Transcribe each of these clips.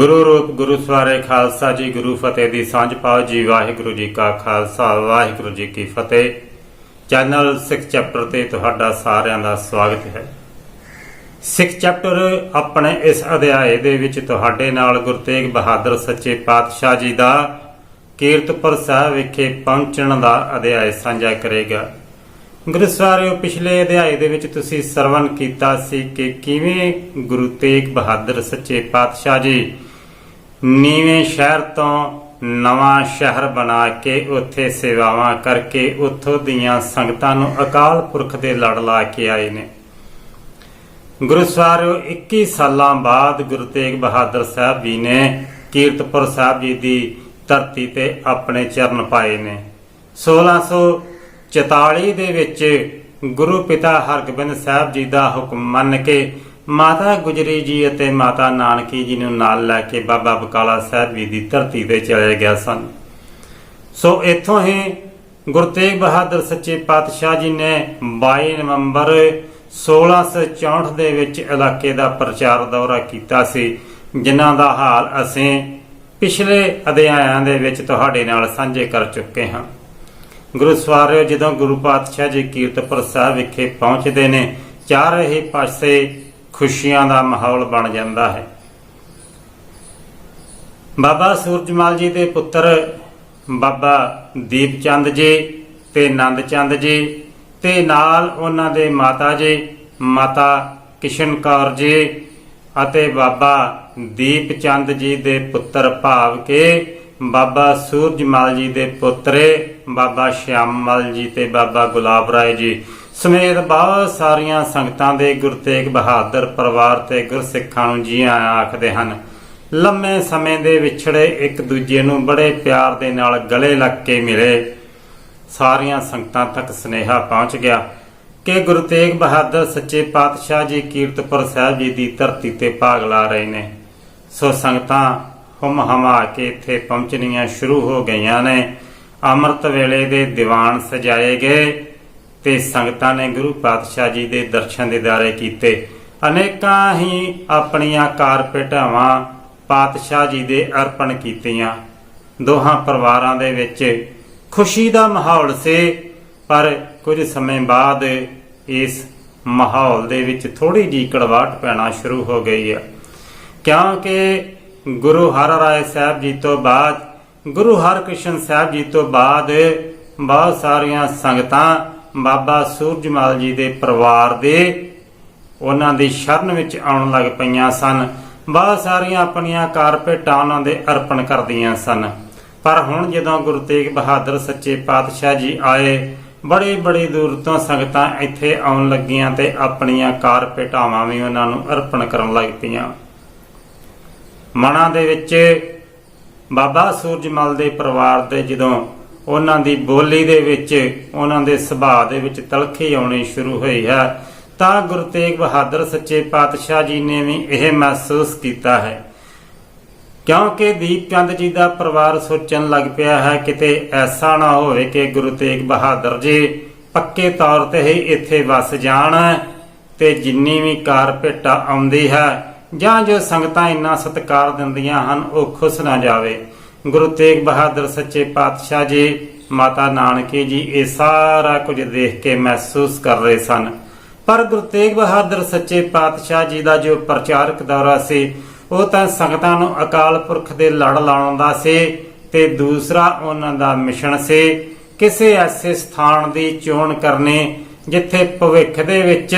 ਗੁਰੂ ਰੂਪ, ਗੁਰੂ ਸਵਾਰੇ ਖਾਲਸਾ ਜੀ, ਗੁਰੂ ਫਤਿਹ ਦੀ ਸਾਂਝ ਪਾਓ ਜੀ, ਵਾਹਿਗੁਰੂ ਜੀ ਕਾ ਖਾਲਸਾ, ਵਾਹਿਗੁਰੂ ਜੀ ਕੀ ਫਤਿਹ। ਚੈਨਲ ਸਿੱਖ ਚੈਪਟਰ ਤੇ ਤੁਹਾਡਾ ਸਾਰਿਆਂ ਦਾ ਸਵਾਗਤ ਹੈ। ਸਿੱਖ ਚੈਪਟਰ ਆਪਣੇ ਇਸ ਅਧਿਆਏ ਦੇ ਵਿੱਚ ਤੁਹਾਡੇ ਨਾਲ ਗੁਰੂ ਬਹਾਦਰ ਸੱਚੇ ਪਾਤਸ਼ਾਹ ਜੀ ਦਾ ਕੀਰਤਪੁਰ ਸਾਹਿਬ ਵਿਖੇ ਪਹੁੰਚਣ ਦਾ ਅਧਿਆਇ ਸਾਂਝਾ ਕਰੇਗਾ। ਗੁਰੂ ਪਿਛਲੇ ਅਧਿਆਏ ਦੇ ਵਿੱਚ ਤੁਸੀਂ ਸਰਵਨ ਕੀਤਾ ਸੀ ਕਿ ਕਿਵੇਂ ਗੁਰੂ ਤੇਗ ਬਹਾਦਰ ਸੱਚੇ ਪਾਤਸ਼ਾਹ ਜੀ ਨੀਵੇਂ ਸ਼ਹਿਰ ਤੋਂ ਨਵਾਂ ਸ਼ਹਿਰ ਬਣਾ ਕੇ ਉੱਥੇ ਸੇਵਾਵਾਂ ਕਰਕੇ ਉੱਥੋਂ ਦੀਆਂ ਸੰਗਤਾਂ ਨੂੰ ਅਕਾਲ ਪੁਰਖ ਦੇ ਲੜ ਲਾ ਕੇ ਆਏ ਨੇ। ਗੁਰੂ ਸਵਾਰਿਓ 21 ਸਾਲਾਂ ਬਾਅਦ ਗੁਰੂ ਤੇਗ ਬਹਾਦਰ ਸਾਹਿਬ ਜੀ ਨੇ ਕੀਰਤਪੁਰ ਸਾਹਿਬ ਜੀ ਦੀ ਧਰਤੀ ਤੇ ਆਪਣੇ ਚਰਨ ਪਾਏ ਨੇ। 1644 ਦੇ ਵਿੱਚ ਗੁਰੂ ਪਿਤਾ ਹਰਗੋਬਿੰਦ ਸਾਹਿਬ ਜੀ ਦਾ ਹੁਕਮ ਮੰਨ ਕੇ ਮਾਤਾ ਗੁਜਰੀ ਜੀ ਅਤੇ ਮਾਤਾ ਨਾਨਕੀ ਜੀ ਨੂੰ ਨਾਲ ਲੈ ਕੇ ਬਾਬਾ ਬਕਾਲਾ ਸਾਹਿਬ ਜੀ ਦੀ ਧਰਤੀ ਤੇ ਚਲੇ ਗਿਆ ਸਨ। ਸੋ ਇੱਥੋਂ ਹੀ ਗੁਰੂ ਤੇਗ ਬਹਾਦਰ ਸੱਚੇ ਪਾਤਸ਼ਾਹ ਜੀ ਨੇ 22 ਨਵੰਬਰ 1664 ਦੇ ਵਿੱਚ ਇਲਾਕੇ ਦਾ ਪ੍ਰਚਾਰ ਦੌਰਾ ਕੀਤਾ ਸੀ, ਜਿਨ੍ਹਾਂ ਦਾ ਹਾਲ ਅਸੀਂ ਪਿਛਲੇ ਅਧਿਆਇਆਂ ਦੇ ਵਿੱਚ ਤੁਹਾਡੇ ਨਾਲ ਸਾਂਝੇ ਕਰ ਚੁੱਕੇ ਹਾਂ। ਗੁਰੂ ਸਵਾਰਿਓ, ਜਦੋਂ ਗੁਰੂ ਪਾਤਸ਼ਾਹ ਜੀ ਕੀਰਤਪੁਰ ਸਾਹਿਬ ਵਿਖੇ ਪਹੁੰਚਦੇ ਨੇ, ਚਾਰੇ ਹੀ ਪਾਸੇ ਖੁਸ਼ੀਆਂ ਦਾ ਮਾਹੌਲ ਬਣ ਜਾਂਦਾ ਹੈ। ਬਾਬਾ ਸੂਰਜਮਲ ਜੀ ਦੇ ਪੁੱਤਰ ਬਾਬਾ ਦੀਪ ਜੀ ਤੇ ਨੰਦ ਜੀ ਤੇ ਨਾਲ ਉਹਨਾਂ ਦੇ ਮਾਤਾ ਜੀ, ਮਾਤਾ ਕਿਸ਼ਨ ਕੌਰ ਜੀ ਅਤੇ ਬਾਬਾ ਦੀਪ ਚੰਦ ਜੀ ਦੇ ਪੁੱਤਰ ਭਾਵ ਕੇ ਬਾਬਾ ਸੂਰਜਮਲ ਜੀ ਦੇ ਪੁੱਤਰੇ ਬਾਬਾ ਸ਼ਿਆਮਲ ਜੀ ਤੇ ਬਾਬਾ ਗੁਲਾਬ ਰਾਏ ਜੀ ਸਮੇਤ ਬਹੁਤ ਸਾਰੀਆਂ ਸੰਗਤਾਂ ਦੇ ਗੁਰੂ ਤੇਗ ਬਹਾਦਰ ਪਰਿਵਾਰ ਤੇ ਗੁਰਸਿੱਖਾਂ ਨੂੰ ਜੀ ਆਇਆਂ ਆਖਦੇ ਹਨ, ਲੰਮੇ ਸਮੇਂ ਦੇ ਵਿਛੜੇ ਇੱਕ ਦੂਜੇ ਨੂੰ ਬੜੇ ਪਿਆਰ ਦੇ ਨਾਲ ਗਲੇ ਲੱਗ ਕੇ ਮਿਲੇ। ਸਾਰੀਆਂ ਸੰਗਤਾਂ ਤੱਕ ਸਨੇਹਾ ਪਹੁੰਚ ਗਿਆ ਕਿ ਗੁਰੂ ਤੇਗ ਬਹਾਦਰ ਸੱਚੇ ਪਾਤਸ਼ਾਹ ਜੀ ਕੀਰਤਪੁਰ ਸਾਹਿਬ ਜੀ ਦੀ ਧਰਤੀ ਤੇ ਭਾਗ ਲਾ ਰਹੇ ਨੇ। ਸੋ ਸੰਗਤਾਂ ਹਮ ਹਮਾ ਕੇ ਇੱਥੇ ਪਹੁੰਚਣੀਆਂ ਸ਼ੁਰੂ ਹੋ ਗਈਆਂ ਨੇ। ਅੰਮ੍ਰਿਤ ਵੇਲੇ ਦੇ ਦੀਵਾਨ ਸਜਾਏ ਗਏ। ਤੇ ਸੰਗਤਾਂ ਨੇ ਗੁਰੂ ਪਾਤਸ਼ਾਹ ਜੀ ਦੇ ਦਰਸ਼ਨ ਦਿਦਾਰੇ ਕੀਤੇ। ਅਨੇਕਾਂ ਹੀ ਆਪਣੀਆਂ ਕਾਰਪੇਟਾਵਾਂ ਪਾਤਸ਼ਾਹ ਜੀ ਦੇ ਅਰਪਣ ਕੀਤੀਆਂ। ਦੋਹਾਂ ਪਰਿਵਾਰਾਂ ਦੇ ਵਿੱਚ ਖੁਸ਼ੀ ਦਾ ਮਾਹੌਲ ਸੀ, ਪਰ ਕੁਝ ਸਮੇਂ ਬਾਅਦ ਇਸ ਮਾਹੌਲ ਦੇ ਵਿੱਚ ਥੋੜੀ ਜੀ ਕੜਵਾਟ ਪੈਣਾ ਸ਼ੁਰੂ ਹੋ ਗਈ ਹੈ। ਕਿਉਂਕਿ ਗੁਰੂ ਹਰ ਹਰਿਰਾਏ ਸਾਹਿਬ ਜੀ ਤੋਂ ਬਾਅਦ, ਗੁਰੂ ਹਰਕ੍ਰਿਸ਼ਨ ਸਾਹਿਬ ਜੀ ਤੋਂ ਬਾਅਦ ਬਹੁਤ ਸਾਰੀਆਂ ਸੰਗਤਾਂ ਬਾਬਾ ਸੂਰਜਮਲ ਜੀ ਦੇ ਪਰਿਵਾਰ ਦੇ ਉਹਨਾਂ ਦੀ ਸ਼ਰਨ ਵਿੱਚ ਆਉਣ ਲੱਗ ਪਈਆਂ ਸਨ। ਬਹੁਤ ਸਾਰੀਆਂ ਆਪਣੀਆਂ ਕਾਰਪੇਟਾਂ ਉਹਨਾਂ ਦੇ ਅਰਪਣ ਕਰਦੀਆਂ ਸਨ। ਪਰ ਹੁਣ ਜਦੋਂ ਗੁਰੂ ਤੇਗ ਬਹਾਦਰ ਸੱਚੇ ਪਾਤਸ਼ਾਹ ਜੀ ਆਏ, ਬੜੀ ਬੜੀ ਦੂਰ ਤੋਂ ਸੰਗਤਾਂ ਇੱਥੇ ਆਉਣ ਲੱਗੀਆਂ ਤੇ ਆਪਣੀਆਂ ਕਾਰਪੇਟਾਵਾਂ ਵੀ ਉਹਨਾਂ ਨੂੰ ਅਰਪਣ ਕਰਨ ਲੱਗ ਪਈਆਂ। ਮਨਾਂ ਦੇ ਵਿੱਚ ਬਾਬਾ ਸੂਰਜਮਲ ਦੇ ਪਰਿਵਾਰ ਦੇ ਜਦੋਂ ਉਹਨਾਂ ਦੀ ਬੋਲੀ ਦੇ ਵਿੱਚ, ਉਹਨਾਂ ਦੇ ਸੁਭਾਅ ਦੇ ਵਿੱਚ ਤਲਖੀ ਆਉਣੀ ਸ਼ੁਰੂ ਹੋਈ ਹੈ। ਤਾਂ ਗੁਰੂ ਤੇਗ ਬਹਾਦਰ ਸੱਚੇ ਪਾਤਸ਼ਾਹ ਜੀ ਨੇ ਵੀ ਇਹ ਮਹਿਸੂਸ ਕੀਤਾ ਹੈ। ਕਿਉਂਕਿ ਦੀਪ ਜੀ ਦਾ ਪਰਿਵਾਰ ਸੋਚਣ ਲੱਗ ਪਿਆ ਹੈ, ਕਿਤੇ ਐਸਾ ਨਾ ਹੋਵੇ ਕਿ ਗੁਰੂ ਤੇਗ ਬਹਾਦਰ ਜੀ ਪੱਕੇ ਤੌਰ ਤੇ ਹੀ ਇੱਥੇ ਵਸ ਜਾਣ ਤੇ ਜਿੰਨੀ ਵੀ ਕਾਰਪੇਟਾ ਆਉਂਦੀ ਹੈ ਜਾਂ ਜੋ ਸੰਗਤਾਂ ਇੰਨਾ ਸਤਿਕਾਰ ਦਿੰਦੀਆਂ ਹਨ, ਉਹ ਖੁਸ਼ ਨਾ ਜਾਵੇ। ਗੁਰੂ ਤੇਗ ਬਹਾਦਰ ਸੱਚੇ ਪਾਤਸ਼ਾਹ ਜੀ, ਮਾਤਾ ਨਾਨਕੀ ਜੀ, ਇਹ ਸਾਰਾ ਕੁਝ ਦੇਖ ਕੇ ਮਹਿਸੂਸ ਕਰ ਰਹੇ ਸਨ। ਪਰ ਗੁਰੂ ਤੇਗ ਬਹਾਦਰ ਸੱਚੇ ਪਾਤਸ਼ਾਹ ਜੀ ਦਾ ਜੋ ਪ੍ਰਚਾਰਕ ਦੌਰਾ ਸੀ, ਉਹ ਤਾਂ ਸੰਗਤਾਂ ਨੂੰ ਅਕਾਲ ਪੁਰਖ ਦੇ ਲੜ ਲਾਉਣ ਸੀ ਤੇ ਦੂਸਰਾ ਉਹਨਾਂ ਦਾ ਮਿਸ਼ਨ ਸੀ ਕਿਸੇ ਐਸੇ ਸਥਾਨ ਦੀ ਚੋਣ ਕਰਨੀ, ਜਿੱਥੇ ਭਵਿੱਖ ਦੇ ਵਿੱਚ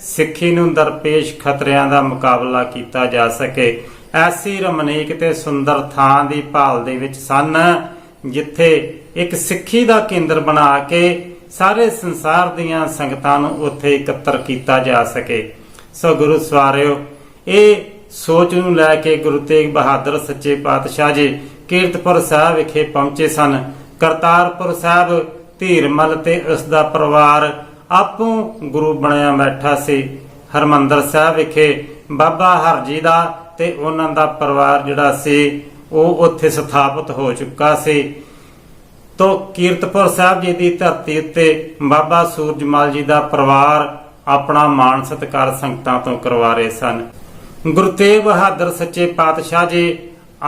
ਸਿੱਖੀ ਨੂੰ ਦਰਪੇਸ਼ ਖਤਰਿਆਂ ਦਾ ਮੁਕਾਬਲਾ ਕੀਤਾ ਜਾ ਸਕੇ। ਐਸੀ ਰਮਣੀਕ ਤੇ ਸੁੰਦਰ ਥਾਂ ਦੀ ਭਾਲ ਦੇ ਵਿੱਚ ਸਨ, ਜਿੱਥੇ ਇੱਕ ਸਿੱਖੀ ਦਾ ਕੇਂਦਰ ਬਣਾ ਕੇ ਸਾਰੇ ਸੰਸਾਰ ਦੀਆਂ ਸੰਗਤਾਂ ਨੂੰ ਉੱਥੇ ਇਕੱਤਰ ਕੀਤਾ ਜਾ ਸਕੇ। ਸੋ ਗੁਰੂ ਸਵਾਰਿਓ, ਇਹ ਸੋਚ ਨੂੰ ਲੈ ਕੇ ਗੁਰੂ ਤੇਗ ਬਹਾਦਰ ਸੱਚੇ ਪਾਤਸ਼ਾਹ ਜੀ ਕੀਰਤਪੁਰ ਸਾਹਿਬ ਵਿਖੇ ਪਹੁੰਚੇ ਸਨ। ਕਰਤਾਰਪੁਰ ਸਾਹਿਬ ਧੀਰਮਲ ਤੇ ਉਸ ਦਾ ਪਰਿਵਾਰ ਆਪੋਂ ਗੁਰੂ ਬਣਿਆ ਬੈਠਾ ਸੀ। ਹਰਮੰਦਰ ਸਾਹਿਬ ਵਿਖੇ ਬਾਬਾ ਹਰਜੀ ਦਾ ਤੇ ਉਹਨਾਂ ਦਾ ਪਰਿਵਾਰ ਜਿਹੜਾ ਸੀ, ਉਹ ਉੱਥੇ ਸਥਾਪਿਤ ਹੋ ਚੁੱਕਾ ਸੀ। ਤੋ ਕੀਰਤਪੁਰ ਸਾਹਿਬ ਜੀ ਦੀ ਧਰਤੀ ਉੱਤੇ ਬਾਬਾ ਸੂਰਜਮਲ ਜੀ ਦਾ ਪਰਿਵਾਰ ਆਪਣਾ ਮਾਣ ਸਤਿਕਾਰ ਸੰਗਤਾਂ ਤੋਂ ਕਰਵਾ ਰਹੇ ਸਨ। ਗੁਰੂ ਤੇਗ ਬਹਾਦਰ ਸੱਚੇ ਪਾਤਸ਼ਾਹ ਜੀ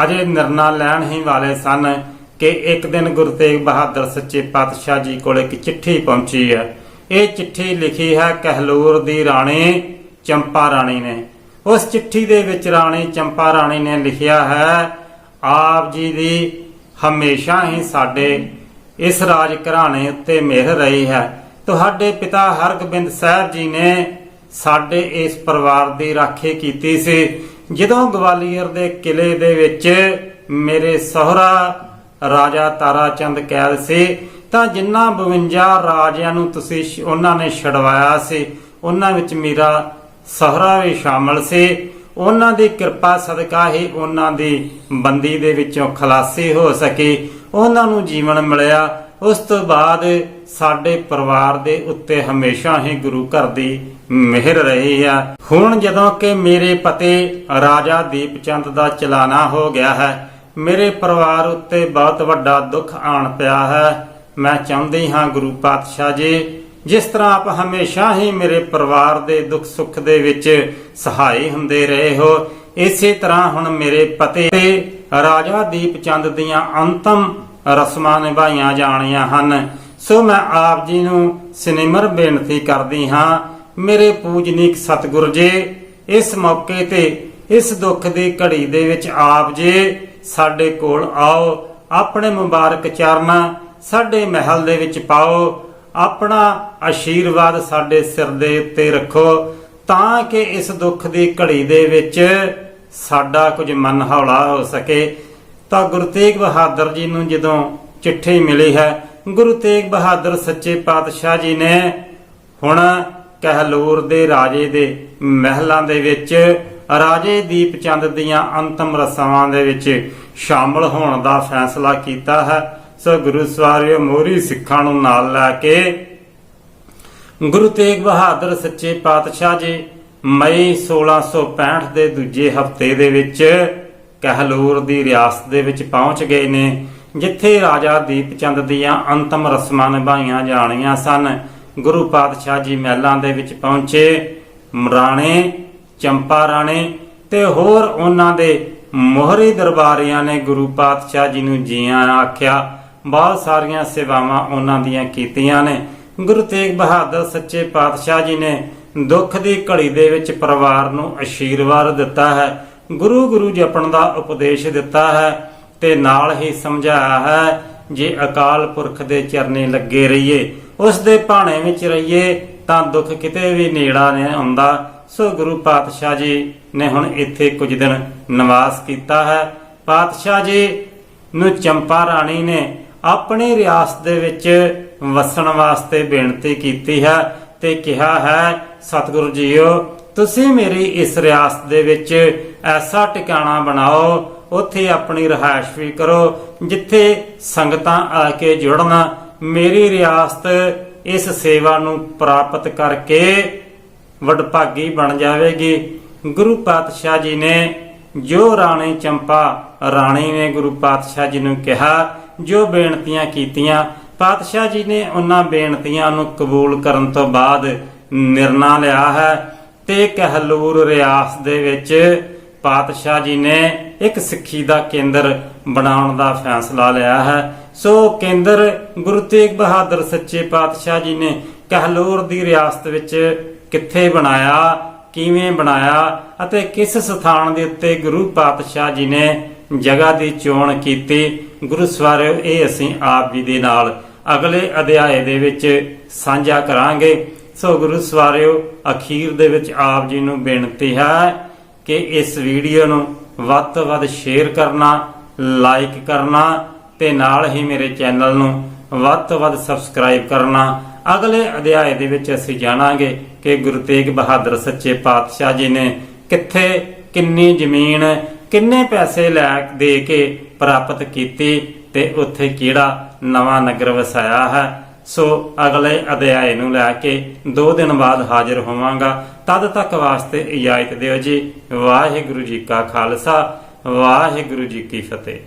ਅਜੇ ਨਿਰਣਾ ਲੈਣ ਹੀ ਵਾਲੇ ਸਨ ਕਿ ਇੱਕ ਦਿਨ ਗੁਰੂ ਤੇਗ ਬਹਾਦਰ ਸੱਚੇ ਪਾਤਸ਼ਾਹ ਜੀ ਕੋਲ ਇੱਕ ਚਿੱਠੀ ਪਹੁੰਚੀ ਹੈ। ਇਹ ਚਿੱਠੀ ਲਿਖੀ ਹੈ, ਕਹਿਲੂਰ ਦੀ ਰਾਣੀ, ਚੰਪਾ ਰਾਣੀ ਨੇ। ਉਸ ਚਿੱਠੀ ਦੇ ਵਿੱਚ ਰਾਣੀ ਚੰਪਾ ਰਾਣੀ ਨੇ ਲਿਖਿਆ ਹੈ, ਆਪ ਜੀ ਦੀ ਹਮੇਸ਼ਾ ਹੀ ਸਾਡੇ ਇਸ ਰਾਜ ਘਰਾਣੇ ਉੱਤੇ ਮਿਹਰ ਰਹੀ ਹੈ। ਤੁਹਾਡੇ ਪਿਤਾ ਹਰਗੋਬਿੰਦ ਸਾਹਿਬ ਜੀ ਨੇ ਸਾਡੇ ਇਸ ਪਰਿਵਾਰ ਦੀ ਰਾਖੀ ਕੀਤੀ ਸੀ। ਜਦੋਂ ਗਵਾਲੀਅਰ ਦੇ ਕਿਲੇ ਦੇ ਵਿੱਚ ਮੇਰੇ ਸਹੁਰਾ ਰਾਜਾ ਤਾਰਾ ਚੰਦ ਕੈਦ ਸੀ, ਤਾਂ ਜਿੰਨਾ 52 ਰਾਜਿਆਂ ਨੂੰ ਤੁਸੀਂ ਉਹਨਾਂ ਨੇ ਛਡਵਾਇਆ ਸੀ। ਉਹਨਾਂ ਵਿੱਚ ਮੇਰਾ ਸਹਰਾ ਵੀ ਸ਼ਾਮਲ ਸੀ। ਉਹਨਾਂ ਦੀ ਕਿਰਪਾ ਸਦਕਾ ਹੀ ਉਹਨਾਂ ਦੀ ਬੰਦੀ ਦੇ ਵਿੱਚੋਂ ਖਲਾਸੀ ਹੋ ਸਕੀ। ਉਹਨਾਂ ਨੂੰ ਜੀਵਨ ਮਿਲਿਆ। ਉਸ ਤੋਂ ਬਾਅਦ ਸਾਡੇ ਪਰਿਵਾਰ ਦੇ ਉੱਤੇ ਹਮੇਸ਼ਾ ਹੀ ਗੁਰੂ ਘਰ ਦੀ ਮਿਹਰ ਰਹੀ ਆ। ਹੁਣ ਜਦੋਂ ਕਿ ਮੇਰੇ ਪਤੀ ਰਾਜਾ ਦੀਪਚੰਦ ਦਾ ਚਲਾਣਾ ਹੋ ਗਿਆ ਹੈ, ਮੇਰੇ ਪਰਿਵਾਰ ਉੱਤੇ ਬਹੁਤ ਵੱਡਾ ਦੁੱਖ ਆਣ ਪਿਆ ਹੈ। ਮੈਂ ਚਾਹੁੰਦੀ ਹਾਂ ਗੁਰੂ ਪਾਤਸ਼ਾਹ ਜੀ ਜਿਸ ਤਰ੍ਹਾਂ ਆਪ ਹਮੇਸ਼ਾ ਹੀ ਮੇਰੇ ਪਰਿਵਾਰ ਦੇ ਦੁੱਖ ਸੁੱਖ ਦੇ ਵਿੱਚ ਸਹਾਈ ਹੁੰਦੇ ਰਹੇ ਹੋ, ਇਸੇ ਤਰ੍ਹਾਂ ਹੁਣ ਮੇਰੇ ਪਤੀ ਤੇ ਰਾਜਾ ਦੀਪਚੰਦ ਦੀਆਂ ਅੰਤਮ ਰਸਮਾਂ ਨਿਭਾਈਆਂ ਜਾਣੀਆਂ ਹਨ। ਸੋ ਮੈਂ ਆਪ ਜੀ ਨੂੰ ਸਿਨੇਮਰ ਬੇਨਤੀ ਕਰਦੀ ਹਾਂ, ਮੇਰੇ ਪੂਜਨੀਕ ਸਤਿਗੁਰ ਜੀ, ਇਸ ਮੌਕੇ ਤੇ ਇਸ ਦੁੱਖ ਦੀ ਘੜੀ ਦੇ ਵਿੱਚ ਆਪ ਜੀ ਸਾਡੇ ਕੋਲ ਆਓ, ਆਪਣੇ ਮੁਬਾਰਕ ਚਰਨ ਸਾਡੇ ਮਹਿਲ ਦੇ ਵਿੱਚ ਪਾਓ ਆਪਣਾ ਆਸ਼ੀਰਵਾਦ ਸਾਡੇ ਸਿਰ ਦੇ ਉੱਤੇ ਰੱਖੋ, ਤਾਂ ਕਿ ਇਸ ਦੁੱਖ ਦੀ ਘੜੀ ਦੇ ਵਿੱਚ ਸਾਡਾ ਕੁਝ ਮਨ ਹੌਲਾ ਹੋ ਸਕੇ। ਤਾਂ ਗੁਰੂ ਤੇਗ ਬਹਾਦਰ ਜੀ ਨੂੰ ਜਦੋਂ ਚਿੱਠੀ ਮਿਲੀ ਹੈ, ਗੁਰੂ ਤੇਗ ਬਹਾਦਰ ਸੱਚੇ ਪਾਤਸ਼ਾਹ ਜੀ ਨੇ ਹੁਣ ਕਹਿਲੂਰ ਦੇ ਰਾਜੇ ਦੇ ਮਹਿਲਾਂ ਦੇ ਵਿੱਚ, ਰਾਜੇ ਦੀਪ ਚੰਦ ਦੀਆਂ ਅੰਤਮ ਰਸਮਾਂ ਦੇ ਵਿੱਚ ਸ਼ਾਮਲ ਹੋਣ ਦਾ ਫੈਸਲਾ ਕੀਤਾ ਹੈ। ਸੋ ਗੁਰੂ ਸਵਾਰਿਓ ਮੋਰੀ ਸਿੱਖਾਂ ਨੂੰ ਨਾਲ ਲੈ ਕੇ ਗੁਰੂ ਤੇਗ ਬਹਾਦਰ ਸੱਚੇ ਪਾਤਸ਼ਾਹ ਜੀ ਮਈ 1665 ਦੇ ਦੂਜੇ ਹਫ਼ਤੇ ਦੇ ਵਿੱਚ ਕਹਿਲੂਰ ਦੀ ਰਿਆਸਤ ਦੇ ਵਿੱਚ ਪਹੁੰਚ ਗਏ ਨੇ, ਜਿੱਥੇ ਰਾਜਾ ਦੀਪਚੰਦ ਦੀਆਂ ਅੰਤਮ ਰਸਮਾਂ ਨਿਭਾਈਆਂ ਜਾਣੀਆਂ ਸਨ। ਗੁਰੂ ਪਾਤਸ਼ਾਹ ਜੀ ਮਹਿਲਾਂ ਦੇ ਵਿੱਚ ਪਹੁੰਚੇ, ਮਰਾਣੇ, ਚੰਪਾ ਰਾਣੇ ਤੇ ਹੋਰ ਉਹਨਾਂ ਦੇ ਮੋਹਰੀ ਦਰਬਾਰੀਆਂ ਨੇ ਗੁਰੂ ਪਾਤਸ਼ਾਹ ਜੀ ਨੂੰ ਜੀਆਂ ਆਖਿਆ ਬਹੁਤ ਸਾਰੀਆਂ ਸੇਵਾਵਾਂ ਉਹਨਾਂ ਦੀਆਂ ਕੀਤੀਆਂ ਨੇ। ਗੁਰੂ ਤੇਗ ਬਹਾਦਰ ਸੱਚੇ ਪਾਤਸ਼ਾਹ ਜੀ ਨੇ ਦੁੱਖ ਦੀ ਘੜੀ ਦੇ ਵਿੱਚ ਪਰਿਵਾਰ ਨੂੰ ਆਸ਼ੀਰਵਾਦ ਦਿੱਤਾ ਹੈ। ਗੁਰੂ ਗੁਰੂ ਜਪਣ ਦਾ ਉਪਦੇਸ਼ ਦਿੱਤਾ ਹੈ ਤੇ ਨਾਲ ਹੀ ਸਮਝਾਇਆ ਹੈ, ਜੇ ਅਕਾਲ ਪੁਰਖ ਦੇ ਚਰਨੇ ਲੱਗੇ ਰਹੀਏ, ਉਸ ਦੇ ਭਾਣੇ ਵਿੱਚ ਰਹੀਏ, ਤਾਂ ਦੁੱਖ ਕਿਤੇ ਵੀ ਨੇੜਾ ਨਹੀਂ ਆਉਂਦਾ। ਸੋ ਗੁਰੂ ਪਾਤਸ਼ਾਹ ਜੀ ਨੇ ਹੁਣ ਇੱਥੇ ਕੁਝ ਦਿਨ ਨਿਵਾਸ ਕੀਤਾ ਹੈ। ਪਾਤਸ਼ਾਹ ਜੀ ਨੂੰ ਚੰਪਾ ਰਾਣੀ ਨੇ ਆਪਣੀ ਰਿਆਸਤ ਦੇ ਵਿੱਚ ਵਸਣ ਵਾਸਤੇ ਬੇਨਤੀ ਕੀਤੀ ਹੈ ਤੇ ਕਿਹਾ ਹੈ, ਸਤਿਗੁਰੂ ਜੀਓ, ਤੁਸੀਂ ਮੇਰੀ ਇਸ ਰਿਆਸਤ ਦੇ ਵਿੱਚ ਐਸਾ ਟਿਕਾਣਾ ਬਣਾਓ, ਉੱਥੇ ਆਪਣੀ ਰਹਾਇਸ਼ ਵੀ ਕਰੋ, ਜਿੱਥੇ ਸੰਗਤਾਂ ਆ ਕੇ ਜੁੜਨ, ਮੇਰੀ ਰਿਆਸਤ ਇਸ ਸੇਵਾ ਨੂੰ ਪ੍ਰਾਪਤ ਕਰਕੇ ਵਡਭਾਗੀ ਬਣ ਜਾਵੇਗੀ। ਗੁਰੂ ਪਾਤਸ਼ਾਹ ਜੀ ਨੇ ਜੋ ਰਾਣੀ ਚੰਪਾ ਰਾਣੀ ਨੇ ਗੁਰੂ ਪਾਤਸ਼ਾਹ ਜੀ ਨੂੰ ਕਿਹਾ ਜੋ ਬੇਨਤੀਆਂ ਕੀਤੀਆਂ, ਪਾਤਸ਼ਾਹ ਜੀ ਨੇ ਉਹਨਾਂ ਬੇਨਤੀਆਂ ਨੂੰ ਕਬੂਲ ਕਰਨ ਤੋਂ ਬਾਅਦ ਨਿਰਣਾ ਲਿਆ ਹੈ ਤੇ ਕਹਿਲੂਰ ਰਿਆਸਤ ਦੇ ਵਿੱਚ ਪਾਤਸ਼ਾਹ ਜੀ ਨੇ ਇੱਕ ਸਿੱਖੀ ਦਾ ਕੇਂਦਰ ਬਣਾਉਣ ਦਾ ਫੈਸਲਾ ਲਿਆ ਹੈ। ਸੋ ਕੇਂਦਰ ਗੁਰੂ ਤੇਗ ਬਹਾਦਰ ਸੱਚੇ ਪਾਤਸ਼ਾਹ ਜੀ ਨੇ ਕਹਿਲੂਰ ਦੀ ਰਿਆਸਤ ਵਿੱਚ ਕਿੱਥੇ ਬਣਾਇਆ, ਕਿਵੇਂ ਬਣਾਇਆ ਅਤੇ ਕਿਸ ਸਥਾਨ ਦੇ ਉੱਤੇ ਗੁਰੂ ਪਾਤਸ਼ਾਹ ਜੀ ਨੇ ਜਗ੍ਹਾ ਦੀ ਚੋਣ ਕੀਤੀ ਗੁਰੂ ਸਵਾਰਿਓ ਇਹ ਅਸੀਂ ਆਪ ਜੀ ਦੇ ਨਾਲ ਅਗਲੇ ਅਧਿਆਏ ਦੇ ਵਿੱਚ ਸਾਂਝਾ ਕਰਾਂਗੇ। ਸੋ ਗੁਰੂ ਸਵਾਰਿਓ, ਅਖੀਰ ਦੇ ਵਿੱਚ ਆਪ ਜੀ ਨੂੰ ਬੇਨਤੀ ਹੈ ਕਿ ਇਸ ਵੀਡੀਓ ਨੂੰ ਵੱਧ ਤੋਂ ਵੱਧ ਸ਼ੇਅਰ ਕਰਨਾ, ਲਾਈਕ ਕਰਨਾ ਤੇ ਨਾਲ ਹੀ ਮੇਰੇ ਚੈਨਲ ਨੂੰ ਵੱਧ ਤੋਂ ਵੱਧ ਸਬਸਕ੍ਰਾਈਬ ਕਰਨਾ। ਅਗਲੇ ਅਧਿਆਏ ਦੇ ਵਿੱਚ ਅਸੀਂ ਜਾਣਾਂਗੇ ਕਿ ਗੁਰੂ ਤੇਗ ਬਹਾਦਰ ਸੱਚੇ ਪਾਤਸ਼ਾਹ ਜੀ ਨੇ ਕਿੱਥੇ, ਕਿੰਨੀ ਜ਼ਮੀਨ ਕਿੰਨੇ ਪੈਸੇ ਲੈ ਦੇ ਕੇ ਪ੍ਰਾਪਤ ਕੀਤੀ ਤੇ ਉੱਥੇ ਕਿਹੜਾ ਨਵਾਂ ਨਗਰ ਵਸਾਇਆ ਹੈ? ਸੋ ਅਗਲੇ ਅਧਿਆਏ ਨੂੰ ਲੈ ਕੇ 2 ਦਿਨ ਬਾਅਦ ਹਾਜ਼ਰ ਹੋਵਾਂਗਾ। ਤਦ ਤੱਕ ਵਾਸਤੇ ਇਜਾਜ਼ਤ ਦਿਓ ਜੀ। ਵਾਹਿਗੁਰੂ ਜੀ ਕਾ ਖਾਲਸਾ, ਵਾਹਿਗੁਰੂ ਜੀ ਕੀ ਫਤਿਹ।